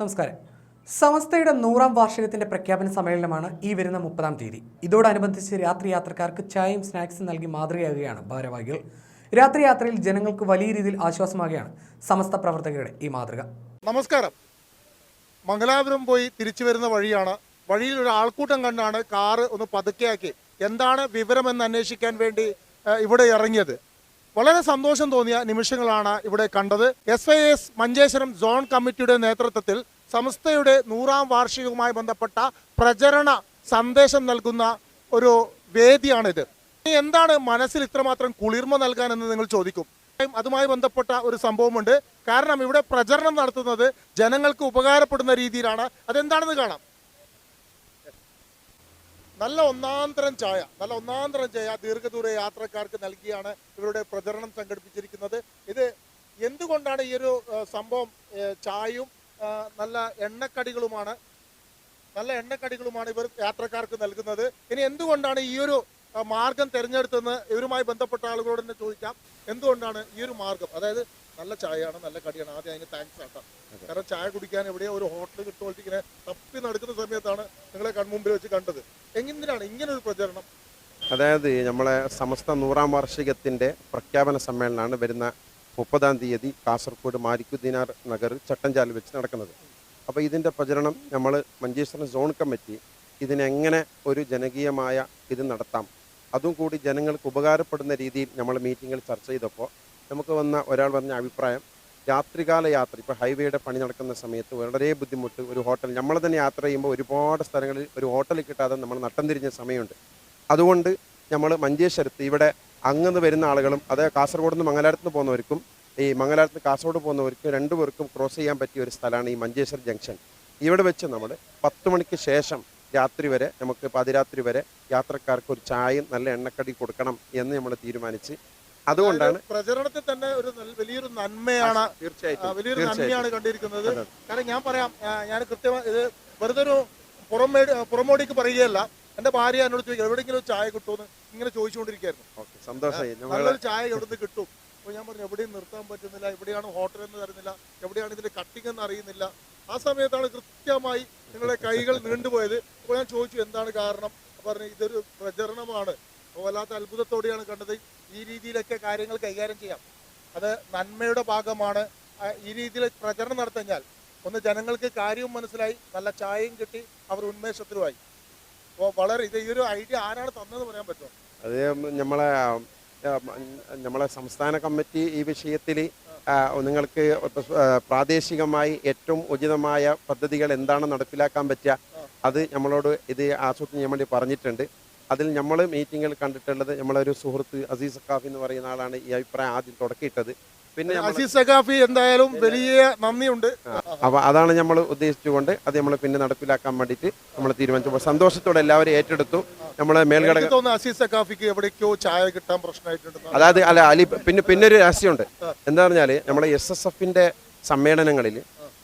നമസ്കാരം. സമസ്തയുടെ നൂറാം വാർഷികത്തിന്റെ പ്രഖ്യാപന സമ്മേളനമാണ് ഈ വരുന്ന മുപ്പതാം തീയതി. ഇതോടനുബന്ധിച്ച് രാത്രി യാത്രക്കാർക്ക് ചായയും സ്നാക്സും നൽകി മാതൃകയാകുകയാണ് ഭാരവാഹികൾ. രാത്രി യാത്രയിൽ ജനങ്ങൾക്ക് വലിയ രീതിയിൽ ആശ്വാസമാകുകയാണ് സമസ്ത പ്രവർത്തകരുടെ ഈ മാതൃക. നമസ്കാരം. മംഗലാപുരം പോയി തിരിച്ചു വരുന്ന വഴിയാണ്. വഴിയിൽ ഒരു ആൾക്കൂട്ടം കണ്ടാണ് കാറ് ഒന്ന് പതുക്കെയാക്കി. എന്താണ് വിവരമെന്ന് അന്വേഷിക്കാൻ വേണ്ടി ഇവിടെ ഇറങ്ങിയത്? വളരെ സന്തോഷം തോന്നിയ നിമിഷങ്ങളാണ് ഇവിടെ കണ്ടത്. S I S Manjeshwaram zone കമ്മിറ്റിയുടെ നേതൃത്വത്തിൽ സംസ്ഥയുടെ നൂറാം വാർഷികവുമായി ബന്ധപ്പെട്ട പ്രചരണ സന്ദേശം നൽകുന്ന ഒരു വേദിയാണിത്. എന്താണ് മനസ്സിൽ ഇത്രമാത്രം കുളിർമ നൽകാൻ എന്ന് നിങ്ങൾ ചോദിക്കും? അതുമായി ബന്ധപ്പെട്ട ഒരു സംഭവമുണ്ട്. കാരണം ഇവിടെ പ്രചരണം നടത്തുന്നത് ജനങ്ങൾക്ക് ഉപകാരപ്പെടുന്ന രീതിയിലാണ്. അതെന്താണെന്ന് കാണാം. നല്ല ഒന്നാന്തരം ചായ നല്ല ഒന്നാന്തരം ചായ ദീർഘദൂര യാത്രക്കാർക്ക് നൽകിയാണ് ഇവരുടെ പ്രചരണം സംഘടിപ്പിച്ചിരിക്കുന്നത്. ഇത് എന്തുകൊണ്ടാണ് ഈ ഒരു സംഭവം ചായയും നല്ല എണ്ണക്കടികളുമാണ് നല്ല എണ്ണക്കടികളുമാണ് ഇവർ യാത്രക്കാർക്ക് നൽകുന്നത്? ഇനി എന്തുകൊണ്ടാണ് ഈ ഒരു മാർഗം തിരഞ്ഞെടുത്തെന്ന് ഇവരുമായി ബന്ധപ്പെട്ട ആളുകളോട് തന്നെ ചോദിക്കാം. എന്തുകൊണ്ടാണ് ഈ ഒരു മാർഗം? അതായത് നല്ല ചായയാണ് നല്ല കടിയാണ്. ആദ്യം അതിന് താങ്ക്സ് ആട്ടോ കാരണം ചായ കുടിക്കാൻ എവിടെയോ ഒരു ഹോട്ടൽ കിട്ടുമ്പോൾ ഇങ്ങനെ തപ്പി നടക്കുന്ന സമയത്താണ് നിങ്ങളെ കൺമുമ്പിൽ വെച്ച് കണ്ടത്. എങ്ങനെയാണ് ഇങ്ങനെ ഒരു പ്രചരണം? അതായത് നമ്മളെ സമസ്ത നൂറാം വാർഷികത്തിന്റെ പ്രഖ്യാപന സമ്മേളനമാണ് വരുന്ന മുപ്പതാം തീയതി കാസർഗോഡ് മാരിക്കുദ്ദീനാർ നഗർ ചട്ടഞ്ചാലിൽ വെച്ച് നടക്കുന്നത്. അപ്പോൾ ഇതിന്റെ പ്രചരണം നമ്മൾ മഞ്ചേശ്വരം സോൺ കമ്മിറ്റി ഇതിനെങ്ങനെ ഒരു ജനകീയമായ ഇത് നടത്താം. അതും കൂടി ജനങ്ങൾക്ക് ഉപകാരപ്പെടുന്ന രീതിയിൽ നമ്മൾ മീറ്റിങ്ങിൽ ചർച്ച ചെയ്തപ്പോൾ നമുക്ക് വന്ന ഒരാൾ പറഞ്ഞ അഭിപ്രായം രാത്രികാല യാത്ര ഇപ്പോൾ ഹൈവേയുടെ പണി നടക്കുന്ന സമയത്ത് വളരെ ബുദ്ധിമുട്ട് ഒരു ഹോട്ടൽ നമ്മൾ തന്നെ യാത്ര ചെയ്യുമ്പോൾ ഒരുപാട് സ്ഥലങ്ങളിൽ ഒരു ഹോട്ടലിൽ കിട്ടാതെ നമ്മൾ നട്ടം തിരിഞ്ഞ സമയമുണ്ട്. അതുകൊണ്ട് നമ്മൾ മഞ്ചേശ്വരത്ത് ഇവിടെ അങ്ങന്ന് വരുന്ന ആളുകളും അത് കാസർഗോഡ് നിന്ന് മംഗലാരത്ത് നിന്ന് പോകുന്നവർക്കും ഈ മംഗലാരത്ത് നിന്ന് കാസർഗോഡ് പോകുന്നവർക്കും രണ്ടുപേർക്കും ക്രോസ് ചെയ്യാൻ പറ്റിയ ഒരു സ്ഥലമാണ് ഈ മഞ്ചേശ്വരം ജംഗ്ഷൻ. ഇവിടെ വെച്ച് നമ്മൾ പത്ത് മണിക്ക് ശേഷം രാത്രി വരെ നമുക്ക് പാതിരാത്രി വരെ യാത്രക്കാർക്ക് ഒരു ചായയും നല്ല എണ്ണക്കടി കൊടുക്കണം എന്ന് നമ്മൾ തീരുമാനിച്ച് അതുകൊണ്ടാണ് പ്രചരണത്തിൽ തന്നെ ഒരു വലിയൊരു നന്മയാണ് തീർച്ചയായിട്ടും. വലിയൊരു നന്മയാണ് കണ്ടിരിക്കുന്നത്. കാരണം ഞാൻ പറയാം ഞാൻ കൃത്യമായി ഇത് വെറുതെ ഒരു പുറമേ പുറമോടിക്ക് പറയുകയല്ല. എന്റെ ഭാര്യ എന്നോട് ചോദിക്കും എവിടെയെങ്കിലും ചായ കിട്ടുമെന്ന് ഇങ്ങനെ ചോദിച്ചുകൊണ്ടിരിക്കുകയായിരുന്നു. സന്തോഷമായി. നല്ലൊരു ചായ എവിടുന്ന് കിട്ടും? അപ്പോൾ ഞാൻ പറഞ്ഞു എവിടെയും നിർത്താൻ പറ്റുന്നില്ല എവിടെയാണ് ഹോട്ടൽ എന്ന് തരുന്നില്ല എവിടെയാണ് ഇതിന്റെ കട്ടിങ് എന്ന് അറിയുന്നില്ല. ആ സമയത്താണ് കൃത്യമായി നിങ്ങളുടെ കൈകൾ നീണ്ടുപോയത്. അപ്പോൾ ഞാൻ ചോദിച്ചു എന്താണ് കാരണം? പറഞ്ഞു ഇതൊരു പ്രചരണമാണ്. വല്ലാത്ത അത്ഭുതത്തോടെയാണ് കണ്ടത്. ഈ രീതിയിലൊക്കെ കാര്യങ്ങൾ കൈകാര്യം ചെയ്യാം. അത് നന്മയുടെ ഭാഗമാണ്. ഈ രീതിയിൽ പ്രചരണം നടത്തഞ്ഞാൽ ഒന്ന് ജനങ്ങൾക്ക് കാര്യവും മനസ്സിലായി നല്ല ചായയും കിട്ടി അവർ ഉന്മേഷത്തിലുമായി. അപ്പോൾ വളരെ ഇത് ഈ ഒരു ഐഡിയ ആരാണ് തന്നതെന്ന് പറയാൻ പറ്റുമോ? അത് നമ്മളെ നമ്മളെ സംസ്ഥാന കമ്മിറ്റി ഈ വിഷയത്തിൽ നിങ്ങൾക്ക് പ്രാദേശികമായി ഏറ്റവും ഉചിതമായ പദ്ധതികൾ എന്താണ് നടപ്പിലാക്കാൻ പറ്റുക അത് നമ്മളോട് ഇത് ആസൂത്രണം ചെയ്യാൻ വേണ്ടി പറഞ്ഞിട്ടുണ്ട്. അതിൽ നമ്മൾ മീറ്റിങ്ങിൽ കണ്ടിട്ടുള്ളത് നമ്മളൊരു സുഹൃത്ത് അസീസ് സക്കാഫി എന്ന് പറയുന്ന ആളാണ് ഈ അഭിപ്രായം ആദ്യം തുടക്കിയിട്ടത്. പിന്നെ അസീസ് സഖാഫി എന്തായാലും വലിയ നന്ദിയുണ്ട്. അപ്പോൾ അതാണ് നമ്മൾ ഉദ്ദേശിച്ചുകൊണ്ട് അത് നമ്മൾ പിന്നെ നടപ്പിലാക്കാൻ വേണ്ടിയിട്ട് നമ്മൾ തീരുമാനിച്ചു. സന്തോഷത്തോടെ എല്ലാവരും ഏറ്റെടുത്തു. നമ്മൾ മേൽഘടക അസീസ് സഖാഫിക്ക് എവിടേക്കോ ചായ കിട്ടാൻ പ്രശ്നമായിട്ടുണ്ട് അതായത് അല്ല അലി പിന്നെ പിന്നെ ഒരു രഹസ്യമുണ്ട്. എന്താ പറഞ്ഞാൽ നമ്മുടെ എസ് എസ് എഫിന്റെ സമ്മേളനങ്ങളിൽ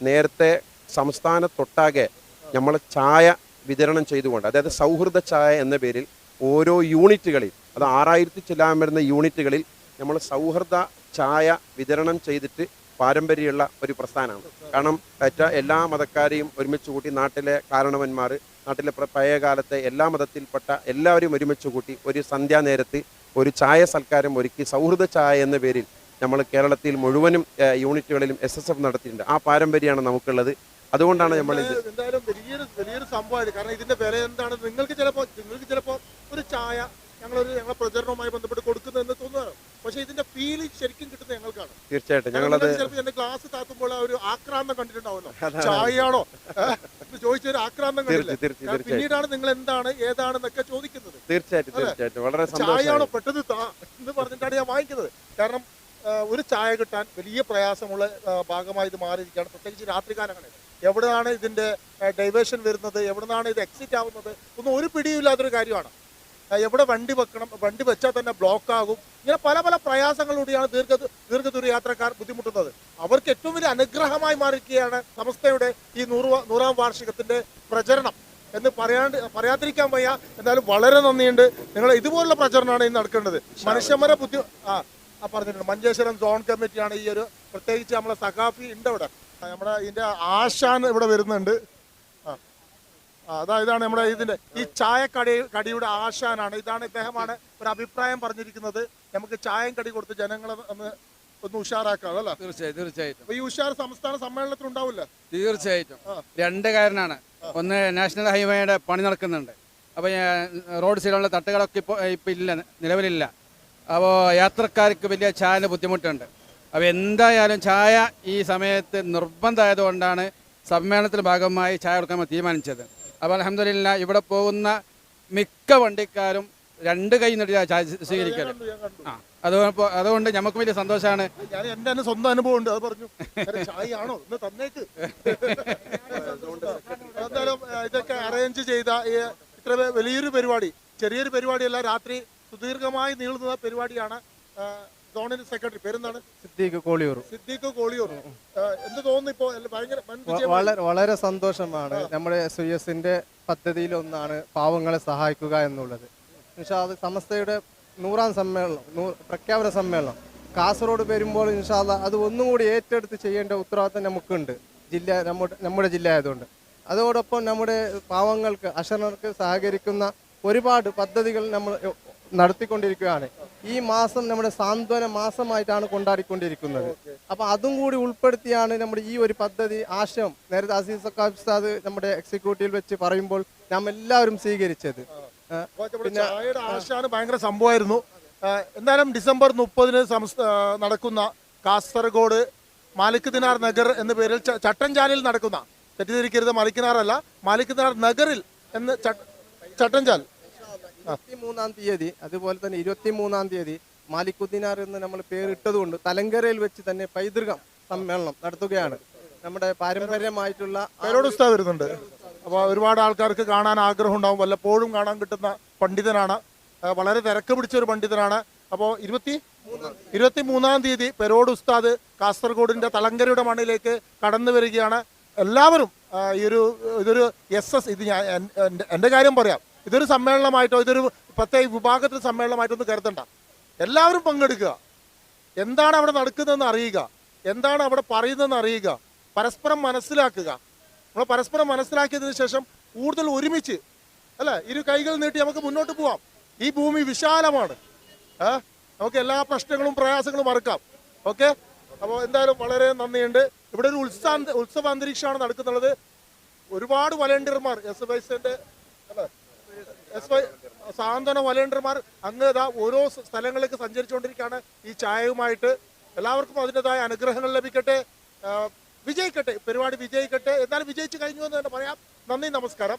നേരത്തെ സംസ്ഥാനത്തൊട്ടാകെ നമ്മൾ ചായ വിതരണം ചെയ്തുകൊണ്ട് അതായത് സൗഹൃദ ചായ എന്ന പേരിൽ ഓരോ യൂണിറ്റുകളിൽ അത് ആറായിരത്തി ചെല്ലാൻ വരുന്ന യൂണിറ്റുകളിൽ നമ്മൾ സൗഹൃദ ചായ വിതരണം ചെയ്തിട്ട് പാരമ്പര്യമുള്ള ഒരു പ്രസ്ഥാനമാണ്. കാരണം പറ്റ എല്ലാ മതക്കാരെയും ഒരുമിച്ച് കൂട്ടി നാട്ടിലെ കാരണവന്മാർ നാട്ടിലെ പഴയകാലത്തെ പഴയ കാലത്തെ എല്ലാ മതത്തിൽപ്പെട്ട എല്ലാവരും ഒരുമിച്ച് കൂട്ടി ഒരു സന്ധ്യാനേരത്ത് ഒരു ചായ സൽക്കാരം ഒരുക്കി സൗഹൃദ ചായ എന്ന പേരിൽ നമ്മൾ കേരളത്തിൽ മുഴുവനും യൂണിറ്റുകളിലും എസ് എസ് എഫ് നടത്തിയിട്ടുണ്ട്. ആ പാരമ്പര്യമാണ് നമുക്കുള്ളത്. അതുകൊണ്ടാണ് നമ്മൾ ഇത് വലിയൊരു വലിയൊരു സംഭവമായത്. കാരണം ഇതിന്റെ വില എന്താണ്? നിങ്ങൾക്ക് ചിലപ്പോ നിങ്ങൾക്ക് ചിലപ്പോ ഒരു ചായ ഞങ്ങളൊരു ഞങ്ങളെ പ്രചരണവുമായി ബന്ധപ്പെട്ട് കൊടുക്കുന്നതെന്ന് തോന്നുന്നതാണ്. പക്ഷെ ഇതിന്റെ ഫീൽ ശരിക്കും കിട്ടുന്നത് ഞങ്ങൾക്കാണ്. തീർച്ചയായിട്ടും. ഞങ്ങളത് ചിലപ്പോൾ എന്റെ ക്ലാസ് താത്തുമ്പോൾ ആ ഒരു ആക്രാന്തം കണ്ടിട്ടുണ്ടാവുമല്ലോ. ചായയാണോ? ചോദിച്ചൊരു ആക്രാന്തം കണ്ടില്ലേ? പിന്നീടാണ് നിങ്ങൾ എന്താണ് ഏതാണെന്നൊക്കെ ചോദിക്കുന്നത്. തീർച്ചയായിട്ടും തീർച്ചയായിട്ടും. വളരെ ചായയാണോ പെട്ടെന്ന് താ എന്ന് പറഞ്ഞിട്ടാണ് ഞാൻ വാങ്ങിക്കുന്നത്. കാരണം ഒരു ചായ കിട്ടാൻ വലിയ പ്രയാസമുള്ള ഭാഗമായി ഇത് മാറിയിരിക്കുകയാണ്. പ്രത്യേകിച്ച് രാത്രികാലങ്ങളിൽ. എവിടെയാണ് ഇതിന്റെ ഡൈവേഷൻ വരുന്നത് എവിടുന്നാണ് ഇത് എക്സിറ്റ് ആവുന്നത് ഒന്നും ഒരു പിടിയില്ലാത്തൊരു കാര്യമാണ്. എവിടെ വണ്ടി വെക്കണം വണ്ടി വെച്ചാൽ തന്നെ ബ്ലോക്ക് ആകും. ഇങ്ങനെ പല പല പ്രയാസങ്ങളിലൂടെയാണ് ദീർഘ ദീർഘദൂര യാത്രക്കാർ ബുദ്ധിമുട്ടുന്നത്. അവർക്ക് ഏറ്റവും വലിയ അനുഗ്രഹമായി മാറിയിരിക്കുകയാണ് സംസ്ഥയുടെ ഈ നൂറ് നൂറാം വാർഷികത്തിന്റെ പ്രചരണം. എന്ന് പറയാണ്ട് പറയാതിരിക്കാൻ വയ്യ. എന്തായാലും വളരെ നന്ദിയുണ്ട്. നിങ്ങൾ ഇതുപോലുള്ള പ്രചരണമാണ് ഇന്ന് നടക്കേണ്ടത്. മനുഷ്യന്മാരെ ബുദ്ധി ആ ആ പറഞ്ഞിട്ടുണ്ട്. മഞ്ചേശ്വരം സോൺ കമ്മിറ്റിയാണ് ഈ ഒരു പ്രത്യേകിച്ച് നമ്മളെ സഖാഫി ഉണ്ട് അവിടെ. നമ്മുടെ ഇതിന്റെ ആശാൻ ഇവിടെ വരുന്നുണ്ട്. അതാ ഇതാണ് നമ്മുടെ ഇതിന്റെ ഈ ചായക്കടി കടിയുടെ ആശാനാണ്. ഇതാണ് ഇദ്ദേഹമാണ് ഒരു അഭിപ്രായം പറഞ്ഞിരിക്കുന്നത്. നമുക്ക് ചായം കടി കൊടുത്ത് ജനങ്ങളെ ഒന്ന് ഒന്ന് ഉഷാറാക്കാം അല്ല? തീർച്ചയായും തീർച്ചയായിട്ടും. ഈ ഉഷാർ സംസ്ഥാന സമ്മേളനത്തിൽ ഉണ്ടാവില്ല? തീർച്ചയായിട്ടും. രണ്ട് കാരനാണ് ഒന്ന് നാഷണൽ ഹൈവേയുടെ പണി നടക്കുന്നുണ്ട്. അപ്പോൾ റോഡ് സൈഡിലുള്ള തട്ടുകളൊക്കെ ഇപ്പോൾ ഇപ്പം ഇല്ല നിലവിലില്ല. അപ്പോൾ യാത്രക്കാർക്ക് വലിയ ചായന് ബുദ്ധിമുട്ടുണ്ട്. അപ്പോൾ എന്തായാലും ചായ ഈ സമയത്ത് നിർബന്ധമായതുകൊണ്ടാണ് സമ്മേളനത്തിന്റെ ഭാഗമായി ചായ കൊടുക്കാൻ നമ്മൾ തീരുമാനിച്ചത്. അപ്പോൾ അലഹമില്ല ഇവിടെ പോകുന്ന മിക്ക വണ്ടിക്കാരും രണ്ട് കൈ നീട്ടി ചായ സ്വീകരിക്കൽ ആ അതുകൊണ്ട് അതുകൊണ്ട് നമുക്ക് വലിയ സന്തോഷമാണ്. ഞാൻ എന്റെ തന്നെ സ്വന്തം അനുഭവം ഉണ്ട് അത് പറഞ്ഞു. ചായയാണോ? ഇന്ന് തന്നേക്ക്. എന്തായാലും ഇതൊക്കെ അറേഞ്ച് ചെയ്ത ഇത്ര വലിയൊരു പരിപാടി ചെറിയൊരു പരിപാടിയല്ല രാത്രി സുദീർഘമായി നീളുന്ന പരിപാടിയാണ് സോണിന്റെ സെക്രട്ടറി പേരെന്താണ്? സിദ്ദീഖ് കോളിയൂർ. സിദ്ദീഖ് കോളിയൂർ. എന്ത് തോന്നുന്നു ഇപ്പോ? ഭയങ്കര വളരെ വളരെ സന്തോഷമാണ് നമ്മുടെ എസിന്റെ പദ്ധതിയിൽ ഒന്നാണ് പാവങ്ങളെ സഹായിക്കുക എന്നുള്ളത്. ഇൻഷാദ് സമസ്തയുടെ നൂറാം സമ്മേളനം പ്രഖ്യാപന സമ്മേളനം. കാസർഗോഡ് വരുമ്പോൾ ഇൻഷാല്ല അത് ഒന്നുകൂടി ഏറ്റെടുത്ത് ചെയ്യേണ്ട ഉത്തരവാദിത്തം നമുക്കുണ്ട്. ജില്ല നമ്മുടെ നമ്മുടെ ജില്ല ആയതുകൊണ്ട്. അതോടൊപ്പം നമ്മുടെ പാവങ്ങൾക്ക് അശരണർക്ക് സഹകരിക്കുന്ന ഒരുപാട് പദ്ധതികൾ നമ്മൾ നടത്തിക്കൊണ്ടിരിക്കുകയാണ്. ഈ മാസം നമ്മുടെ സാന്ത്വന മാസമായിട്ടാണ് കൊണ്ടാടിക്കൊണ്ടിരിക്കുന്നത്. അപ്പൊ അതും കൂടി ഉൾപ്പെടുത്തിയാണ് നമ്മുടെ ഈ ഒരു പദ്ധതി ആശയം. നേരത്തെ അസീസ് സക്കാബ് ഉസ്താദ് നമ്മുടെ എക്സിക്യൂട്ടീവിൽ വെച്ച് പറയുമ്പോൾ നാം എല്ലാവരും സ്വീകരിച്ചത്. പിന്നെ ആശാന് ഭയങ്കര സംഭവമായിരുന്നു. എന്തായാലും ഡിസംബർ മുപ്പതിന് നടക്കുന്ന കാസർഗോഡ് മാലിക് ദിനാർ നഗർ എന്ന പേരിൽ ചട്ടൻചാലിൽ ചട്ടഞ്ചാലിൽ നടക്കുന്ന തെറ്റിദ്ധരിക്കരുത് മാലിക് ദിനാർ അല്ല മാലിക് ദിനാർ നഗറിൽ എന്ന് ചട്ട- ചട്ടഞ്ചാൽ ഇരുപത്തി മൂന്നാം തീയതി അതുപോലെ തന്നെ ഇരുപത്തി മൂന്നാം തീയതി മാലിക്കുദ്ദീനാർ എന്ന് നമ്മൾ പേരിട്ടതുകൊണ്ട് തലങ്കരയിൽ വെച്ച് തന്നെ പൈതൃകം സമ്മേളനം നടത്തുകയാണ്. നമ്മുടെ പാരമ്പര്യമായിട്ടുള്ള ആ പേരോട് ഉസ്താദ് വരുന്നുണ്ട്. അപ്പോൾ ഒരുപാട് ആൾക്കാർക്ക് കാണാൻ ആഗ്രഹം ഉണ്ടാവും. വല്ലപ്പോഴും കാണാൻ കിട്ടുന്ന പണ്ഡിതനാണ്. വളരെ തിരക്ക് പിടിച്ച ഒരു പണ്ഡിതനാണ്. അപ്പോൾ ഇരുപത്തി ഇരുപത്തി മൂന്നാം തീയതി പെരോട് ഉസ്താദ് കാസർഗോഡിന്റെ തലങ്കരയുടെ മണ്ണിലേക്ക് കടന്നു വരികയാണ്. എല്ലാവരും ഈ ഒരു ഇതൊരു എസ് എസ് ഇത് ഞാൻ എന്റെ കാര്യം പറയാം. ഇതൊരു സമ്മേളനമായിട്ടോ ഇതൊരു പ്രത്യേക വിഭാഗത്തിൽ സമ്മേളനമായിട്ടൊന്നും കരുതണ്ട. എല്ലാവരും പങ്കെടുക്കുക. എന്താണ് അവിടെ നടക്കുന്നതെന്ന് അറിയുക. എന്താണ് അവിടെ പറയുന്നതെന്ന് അറിയുക. പരസ്പരം മനസ്സിലാക്കുക. നമ്മൾ പരസ്പരം മനസ്സിലാക്കിയതിന് ശേഷം കൂടുതൽ ഒരുമിച്ച് അല്ല? ഇരു കൈകൾ നീട്ടി നമുക്ക് മുന്നോട്ട് പോവാം. ഈ ഭൂമി വിശാലമാണ്. ഏ? നമുക്ക് എല്ലാ പ്രശ്നങ്ങളും പ്രയാസങ്ങളും മറക്കാം. ഓക്കെ? അപ്പോൾ എന്തായാലും വളരെ നന്ദിയുണ്ട്. ഇവിടെ ഒരു ഉത്സാഹ ഉത്സവ അന്തരീക്ഷമാണ് നടക്കുന്നുള്ളത് ഒരുപാട് വലണ്ടിയർമാർ എസ് ബൈസിന്റെ അല്ലേ? എസ് വൈ സാന്ത്വന വലണ്ടർമാർ അങ്ങ് ഇതാ ഓരോ സ്ഥലങ്ങളിലേക്ക് സഞ്ചരിച്ചുകൊണ്ടിരിക്കുകയാണ് ഈ ചായയുമായിട്ട്. എല്ലാവർക്കും അതിന്റെതായ അനുഗ്രഹങ്ങൾ ലഭിക്കട്ടെ. വിജയിക്കട്ടെ പരിപാടി വിജയിക്കട്ടെ. എന്നാലും വിജയിച്ചു കഴിഞ്ഞു എന്ന് തന്നെ പറയാം. നന്ദി നമസ്കാരം.